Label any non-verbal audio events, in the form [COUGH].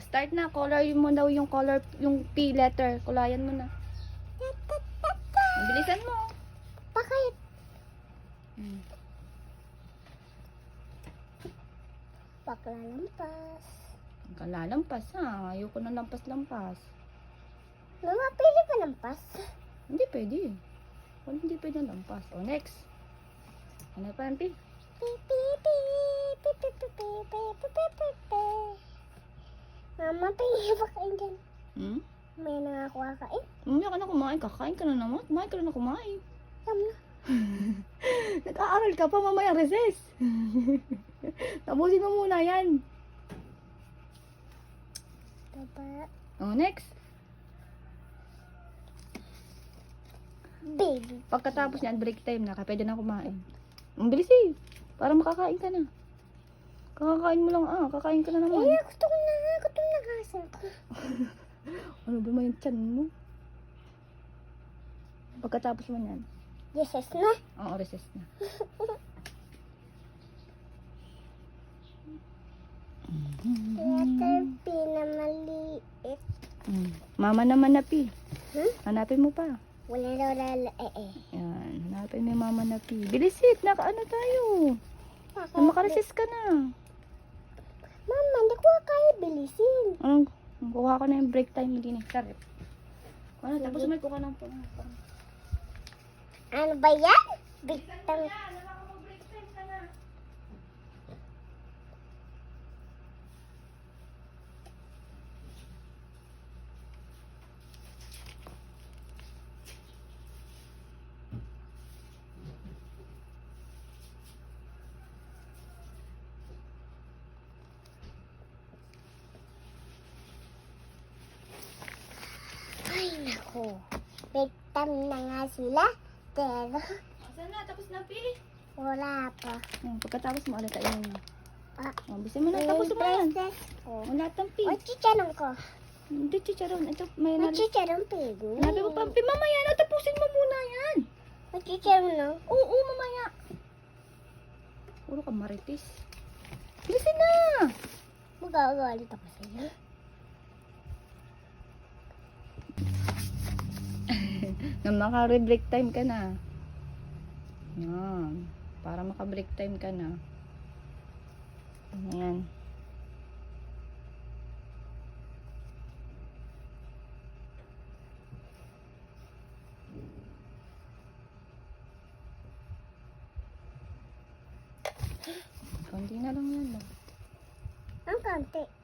Start na. Color mo daw yung color, yung P letter. Kulayan mo na. Bilisan mo. Bakit? Hmm. Paglalampas. Ang kalalampas ha. Ayoko na lampas-lampas. Mama, pwede pa lampas? Hindi pwede. Wala hindi pwede lampas. O next. Ano pa P? Pi, pi, pi, pi, pi, pi, pi, pi, pi, pi, pi, pi. Mama, pwede pa kain dyan. Hmm? May nangakuha kain. Mamaya ka na kumain. Kakain ka na naman. Kumain ka na na kumain. Yum na. [LAUGHS] Nag-aaral ka pa mamaya recess. [LAUGHS] Tapusin mo muna yan. Baba. O next. Baby. Pagkatapos niyan, break time na. Pwede na kumain. Ang bilis eh. Para makakain ka na. Kakakain mo lang ah. Kakain ka na naman. Eh, gusto ko na na kasi ako. Ano ba may tiyan mo? Pagkatapos mo. Yes, yes na. Oo, recess na. P na maliit. Mm. Mama naman na pi. Hmm? Hanapin mo pa. Wala daw lala eh eh. Yan. Hanapin mo yung mama na pi. Bilisit. Nakaano tayo. Na makarecess ka na. Mama, hindi ko kaya bilisin. Anong, kuha ko na yung break time. Hindi na. Sarap. Ano, tapos may kuha ng pang. Ano ba yan? Big time. Big time na nga sila. Pero, Asan na? Tapos na pi. wala pa. Yan, pagkatapos mo ulit tayo. Ah, Oh, bisa mo na. Tapos mo yan. ko. Wala tang pi. O, chicharon ko. Hindi, chicharon. Ito, may O, nalis. chicharon pwede. Hanapin mo pa pi. Mamaya na. Tapusin mo muna yan. O, chicharon no? Oo, mamaya. Puro ka maritis. Bilisin na. Magagalit ako sa'yo. Maka-break time ka na. Yan. Para maka-break time ka na. Ayan. Konti na lang yan. Ang konti.